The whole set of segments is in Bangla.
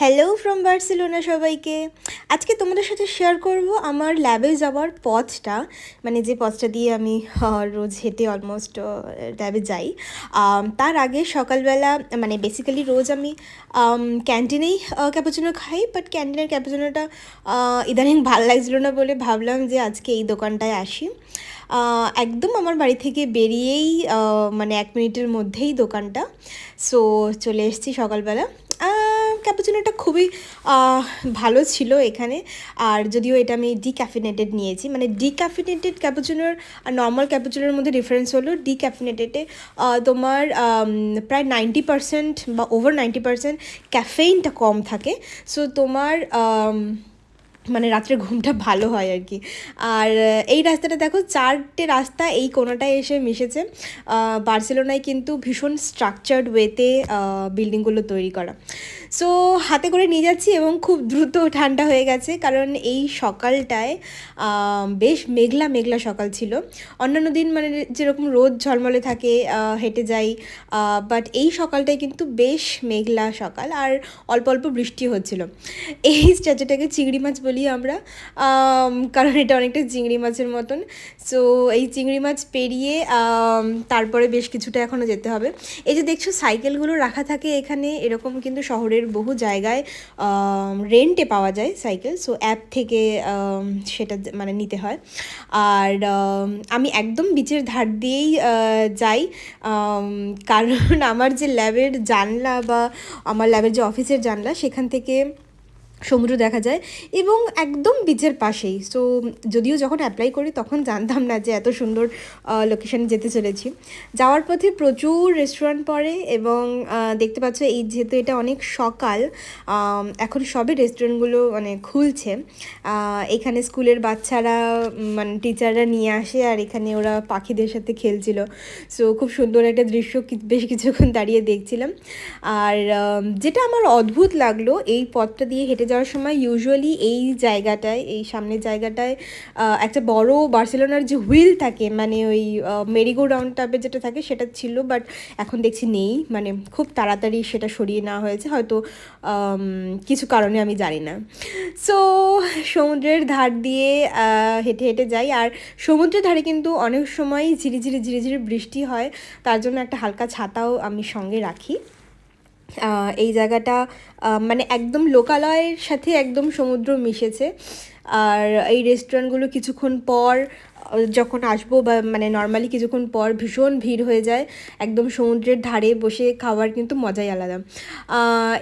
হ্যালো ফ্রম বার্সেলোনা সবাইকে। আজকে তোমাদের সাথে শেয়ার করব আমার ল্যাবে যাওয়ার পথটা মানে যে পথটা দিয়ে আমি রোজ হেঁটে অলমোস্ট ল্যাবে যাই। তার আগে সকালবেলা মানে বেসিক্যালি রোজ আমি ক্যান্টিনেই ক্যাপুচিনো খাই বাট ক্যান্টিনের ক্যাপুচিনোটা ইদানিং ভালো লাগছিল না বলে ভাবলাম যে আজকে এই দোকানটায় আসি। একদম আমার বাড়ি থেকে বেরিয়েই মানে এক মিনিটের মধ্যেই দোকানটা। সো চলে এসেছি সকালবেলা। ক্যাপুচিনোটা খুবই ভালো ছিল এখানে। আর যদিও এটা আমি ডিক্যাফিনেটেড নিয়েছি মানে ডিক্যাফিনেটেড ক্যাপাচিনোর আর নর্মাল ক্যাপাচিনোর মধ্যে ডিফারেন্স হলো ডিক্যাফিনেটেডে তোমার প্রায় নাইনটি পারসেন্ট বা ওভার নাইনটি পারসেন্ট ক্যাফেইনটা কম থাকে। সো তোমার মানে রাত্রে ঘুমটা ভালো হয় আর কি। আর এই রাস্তাটা দেখো, চারটে রাস্তা এই কোনোটায় এসে মিশেছে। বার্সেলোনায় কিন্তু ভীষণ স্ট্রাকচার্ড ওয়েতে বিল্ডিংগুলো তৈরি করা। সো হাতে করে নিয়ে যাচ্ছি এবং খুব দ্রুত ঠান্ডা হয়ে গেছে, কারণ এই সকালটায় বেশ মেঘলা মেঘলা সকাল ছিল। অন্যান্য দিন মানে যেরকম রোদ ঝলমলে থাকে হেঁটে যাই বাট এই সকালটায় কিন্তু বেশ মেঘলা সকাল, আর অল্প অল্প বৃষ্টি হচ্ছিল। এই স্ট্যাচুটাকে চিংড়ি মাছ বলি আমরা। কারণ এটা অনেকটা চিংড়ি মাছের মতন। সো এই চিংড়ি মাছ পেরিয়ে তারপরে বেশ কিছুটা এখনও যেতে হবে। এই যে দেখছ সাইকেলগুলো রাখা থাকে এখানে, এরকম কিন্তু শহরের বহু জায়গায় রেন্টে পাওয়া যায় সাইকেল সো অ্যাপ থেকে সেটা মানে নিতে হয়। আর, আমি একদম বিচের ধার দিয়েই যাই কারণ আমার যে ল্যাবের জানলা বা আমার ল্যাবের যে অফিসের জানলা, সেখান থেকে সমুদ্র দেখা যায় এবং একদম বিচের পাশেই। সো যদিও যখন অ্যাপ্লাই করি তখন জানতাম না যে এত সুন্দর লোকেশানে যেতে চলেছি। যাওয়ার পথে প্রচুর রেস্টুরেন্ট পড়ে এবং দেখতে পাচ্ছ এই যেহেতু এটা অনেক সকাল এখন সবে রেস্টুরেন্টগুলো মানে খুলছে। এখানে স্কুলের বাচ্চারা মানে টিচাররা নিয়ে আসে আর এখানে ওরা পাখিদের সাথে খেলছিল। সো খুব সুন্দর একটা দৃশ্য বেশ কিছুক্ষণ দাঁড়িয়ে দেখছিলাম। আর যেটা আমার অদ্ভুত লাগল এই পথটা দিয়ে হেঁটে যাওয়ার সময় ইউজুয়ালি এই জায়গাটায়, এই সামনের জায়গাটায় একটা বড় বার্সেলোনার যে হুইল থাকে মানে ওই মেরিগো রাউন্ড টাইপের যেটা থাকে সেটা ছিল বাট এখন দেখছি নেই মানে খুব তাড়াতাড়ি সেটা সরিয়ে নেওয়া হয়েছে, হয়তো কিছু কারণে আমি জানি না। সো সমুদ্রের ধার দিয়ে হেঁটে হেঁটে যাই, আর সমুদ্রের ধারে কিন্তু অনেক সময় ঝিরিঝিরি ঝিরিঝিরি বৃষ্টি হয়, তার জন্য একটা হালকা ছাতাও আমি সঙ্গে রাখি। এই জায়গাটা মানে একদম লোকালয়ের সাথে একদম সমুদ্র মিশেছে। আর এই রেস্টুরেন্টগুলো কিছুক্ষণ পর যখন আসব বা মানে নর্মালি কিছুক্ষণ পর ভীষণ ভিড় হয়ে যায়, একদম সমুদ্রের ধারে বসে খাওয়ার কিন্তু মজাই আলাদা।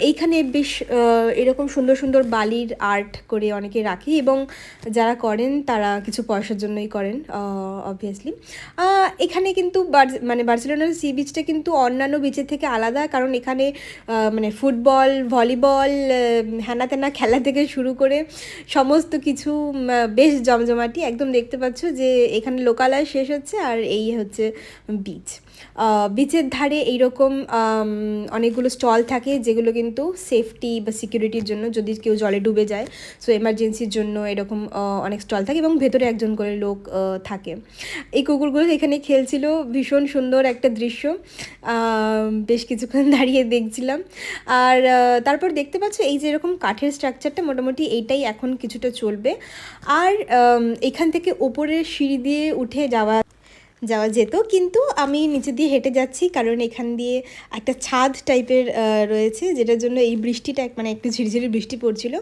এইখানে বেশ এরকম সুন্দর সুন্দর বালির আর্ট করে অনেকে রাখে এবং যারা করেন তারা কিছু পয়সার জন্যই করেন অবভিয়াসলি এখানে কিন্তু মানে বার্সেলোনার সি বিচটা কিন্তু অন্যান্য বিচের থেকে আলাদা কারণ এখানে মানে ফুটবল ভলিবল হ্যানা ত্যানা খেলা থেকে শুরু করে সমস্ত কিছু বেশ জমজমাটি। একদম দেখতে পাচ্ছ যে এখানে লোকালয় শেষ হচ্ছে আর এই হচ্ছে বিচ বিচের ধারে এইরকম অনেকগুলো স্টল থাকে যেগুলো কিন্তু সেফটি বা সিকিউরিটির জন্য যদি কেউ জলে ডুবে যায় সো এমার্জেন্সির জন্য এরকম অনেক স্টল থাকে এবং ভেতরে একজন করে লোক থাকে। এই কুকুরগুলো এখানে খেলছিল, ভীষণ সুন্দর একটা দৃশ্য। বেশ কিছুক্ষণ দাঁড়িয়ে দেখছিলাম। আর তারপর দেখতে পাচ্ছ এই যে এরকম কাঠের স্ট্রাকচারটা মোটামুটি এইটাই এখন কিছুটা চলবে। আর এখান থেকে ওপরের সিঁড়ি দিয়ে উঠে যাওয়া যাওয়া যেত। কিন্তু আমি নিচে দিয়ে হেঁটে যাচ্ছি কারণ এখান দিয়ে একটা ছাদ টাইপের রয়েছে যেটার জন্য এই বৃষ্টিটা মানে একটু ঝিরিঝিরি বৃষ্টি পড়ছিল।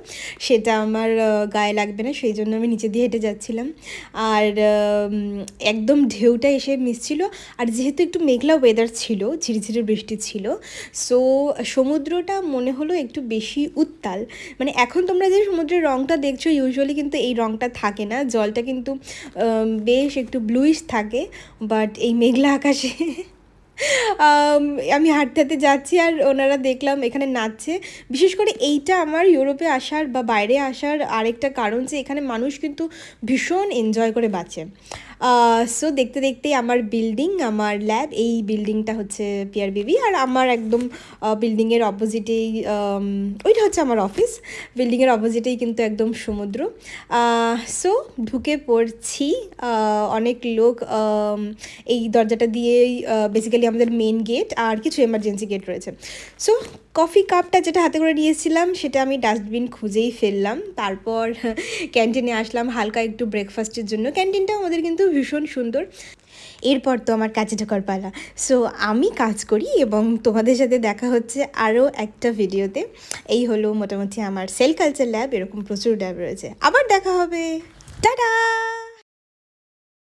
সেটা আমার গায়ে লাগবে না, সেই জন্য আমি নিচে দিয়ে হেঁটে যাচ্ছিলাম। আর একদম ঢেউটা এসে মিশছিল আর যেহেতু একটু মেঘলা ওয়েদার ছিল, ঝিরিঝিরি বৃষ্টি ছিল সো সমুদ্রটা মনে হলো একটু বেশি উত্তাল। মানে এখন তোমরা যে সমুদ্রের রঙটা দেখছ ইউজুয়ালি কিন্তু এই রঙটা থাকে না। জলটা কিন্তু বেশ একটু ব্লুইশ থাকে। বাট এই মেঘলা আকাশে, আমি হাঁটতে হাঁটতে যাচ্ছি আর ওনারা দেখলাম এখানে নাচছে। বিশেষ করে এইটা আমার ইউরোপে আসার বা বাইরে আসার আরেকটা কারণ যে এখানে মানুষ কিন্তু ভীষণ এনজয় করে বাঁচে। সো দেখতে দেখতেই আমার বিল্ডিং আমার ল্যাব এই বিল্ডিংটা হচ্ছে পিয়ার বিবি আর আমার একদম বিল্ডিংয়ের অপোজিটেই ওইটা হচ্ছে আমার অফিস বিল্ডিংয়ের অপোজিটেই কিন্তু একদম সমুদ্র। সো ঢুকে পড়ছি অনেক লোক এই দরজাটা দিয়েই বেসিক্যালি আমাদের মেন গেট আর কিছু এমার্জেন্সি গেট রয়েছে। সো কফি কাপটা যেটা হাতে করে নিয়েছিলাম, সেটা আমি ডাস্টবিন খুঁজেই ফেললাম। তারপর ক্যান্টিনে আসলাম হালকা একটু ব্রেকফাস্টের জন্য। ক্যান্টিনটাও আমাদের কিন্তু ভীষণ সুন্দর। এরপর তো আমার কাজে ঢোকার পালা। সো আমি কাজ করি এবং তোমাদের সাথে দেখা হচ্ছে আরও একটা ভিডিওতে। এই হলো মোটামুটি আমার সেল কালচার ল্যাব, এরকম প্রচুর ল্যাব রয়েছে। আবার দেখা হবে। টাটা!